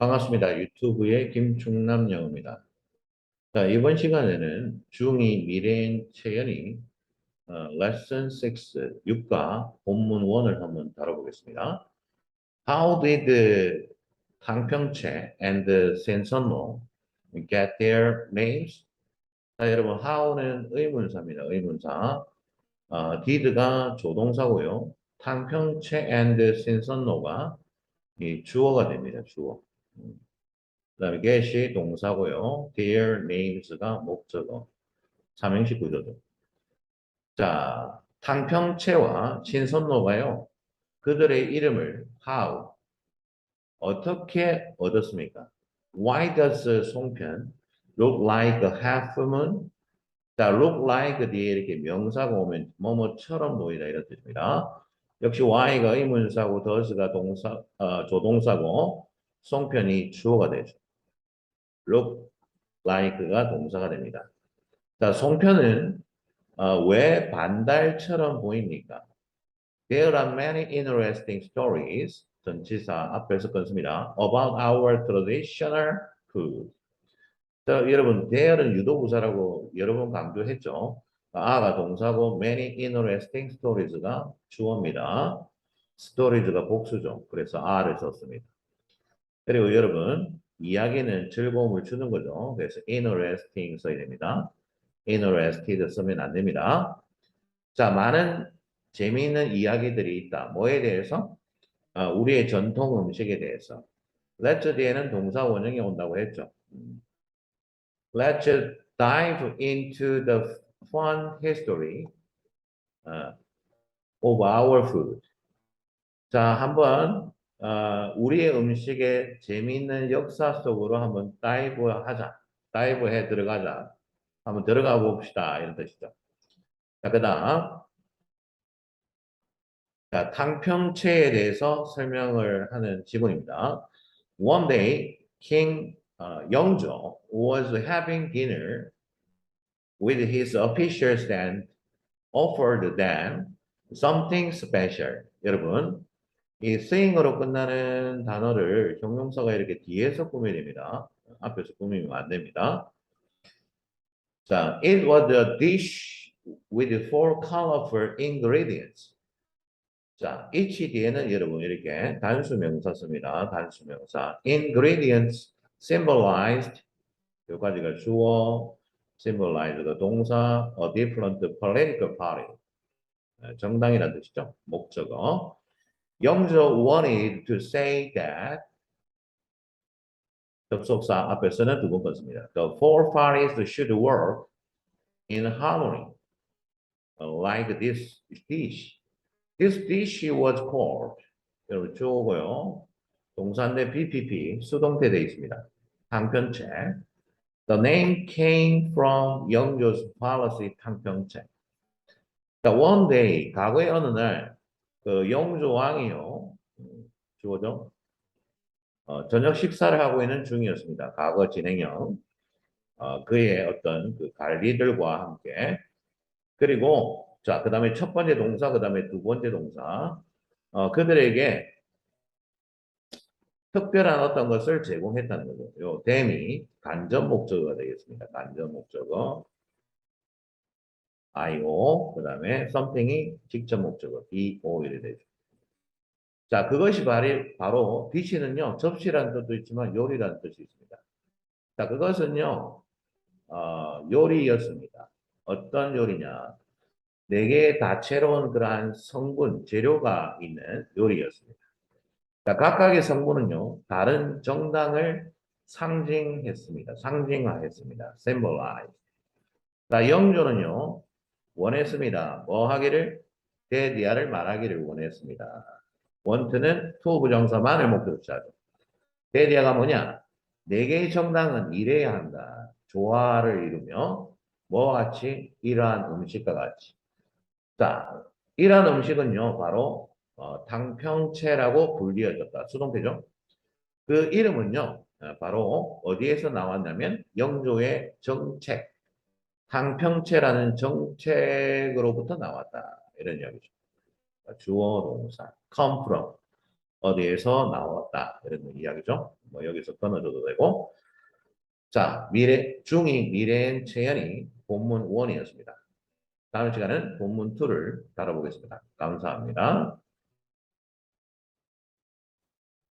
반갑습니다. 유튜브의 김충남 영어입니다. 자, 이번 시간에는 중2 미래인 채연이 어, 레슨 6, 6과 본문 1을 한번 다뤄보겠습니다. How did 강평채 and 센선모 get their names? 자, 여러분, how는 의문사입니다. 의문사. 어, did가 조동사고요. 탕평채 and 센선노가 이 주어가 됩니다. 주어. 그 다음에 get이 동사고요. their names가 목적어. 삼행시 구조죠. 자, 탕평채와 신선노가요. 그들의 이름을 how 어떻게 얻었습니까? Why does 송편 look like a half moon? 자, look like 뒤에 이렇게 명사가 오면 뭐뭐처럼 보이다 이런 뜻입니다. 역시 y가 의문사고 does가 동사 어, 조동사고 송편이 주어가 되죠. look like가 동사가 됩니다. 자, 송편은 어, 왜 반달처럼 보입니까? There are many interesting stories. 전치사 앞에서 끊습니다. About our traditional food. 자, 여러분, there는 유도부사라고 여러 번 강조했죠. 아가 동사고 many interesting stories가 주어입니다. stories가 복수죠. 그래서 are를 썼습니다. 그리고 여러분, 이야기는 즐거움을 주는 거죠. 그래서 interesting 써야 됩니다. interested 쓰면 안 됩니다. 자, 많은 재미있는 이야기들이 있다. 뭐에 대해서? 아, 우리의 전통 음식에 대해서. Let's 뒤에는 동사 원형이 온다고 했죠. 음. Let's dive into the fun history uh, of our food. 자, 한번 어, 우리의 음식의 재미있는 역사 속으로 한번 다이브 하자. 다이브 해 들어가자. 한번 들어가 봅시다. 이런 뜻이죠. 자, 그 다음. 자, 탕평채에 대해서 설명을 하는 지문입니다. One day, King uh, 영조 was having dinner with his officials and offered them something special. 여러분, 이 saying으로 끝나는 단어를 형용사가 이렇게 뒤에서 꾸며야 됩니다. 앞에서 꾸미면 안 됩니다. 자, it was a dish with four colorful ingredients. 자, each 뒤에는 여러분 이렇게 단수 명사 씁니다. 단수 명사. ingredients symbolized 여기까지가 주어, symbolize가 동사, a different political party. 정당이라는 뜻이죠. 목적어. 영조 wanted to say that 접속사 앞에서는 두번 썼습니다. The four parties should work in harmony like this dish. This dish was called 여러분 주어고요. 동사인데 BPP 수동태 되어 있습니다. 탕평채. The name came from 영조's policy 탕평채. 자, one day 과거의 어느 날 그 영조 왕이요 주어죠. 어, 저녁 식사를 하고 있는 중이었습니다. 과거 진행형 어, 그의 어떤 그 관리들과 함께 그리고 자 그 다음에 첫 번째 동사 그 다음에 두 번째 동사 어, 그들에게 특별한 어떤 것을 제공했다는 거죠. 요 댐이 간접 목적어가 되겠습니다. 간접 목적어 IO 그 다음에 something이 직접 목적어 BO 이래 되죠. 자, 그것이 바로, 바로 디시는요, 접시라는 뜻도 있지만 요리라는 뜻이 있습니다. 자, 그것은요, 어, 요리였습니다. 어떤 요리냐? 네 개의 다채로운 그러한 성분, 재료가 있는 요리였습니다. 자, 각각의 성분은요, 다른 정당을 상징했습니다. 상징화했습니다. symbolize. 자, 영조는요, 원했습니다. 뭐 하기를? 대디아를 말하기를 원했습니다. 원트는 투 부정사만을 목적으로 하죠. 대디아가 뭐냐? 네 개의 정당은 이래야 한다. 조화를 이루며 뭐와 같이 이러한 음식과 같이. 자, 이러한 음식은요, 바로 어, 당평채라고 불리어졌다. 수동태죠. 그 이름은요, 어, 바로 어디에서 나왔냐면 영조의 정책, 당평채라는 정책으로부터 나왔다. 이런 이야기죠. 주어 동사 come from 어디에서 나왔다 이런 이야기죠. 뭐 여기서 끊어줘도 되고 자 미래 중이 미래엔 채연이 본문 1이었습니다. 다음 시간은 본문 2를 다뤄보겠습니다. 감사합니다.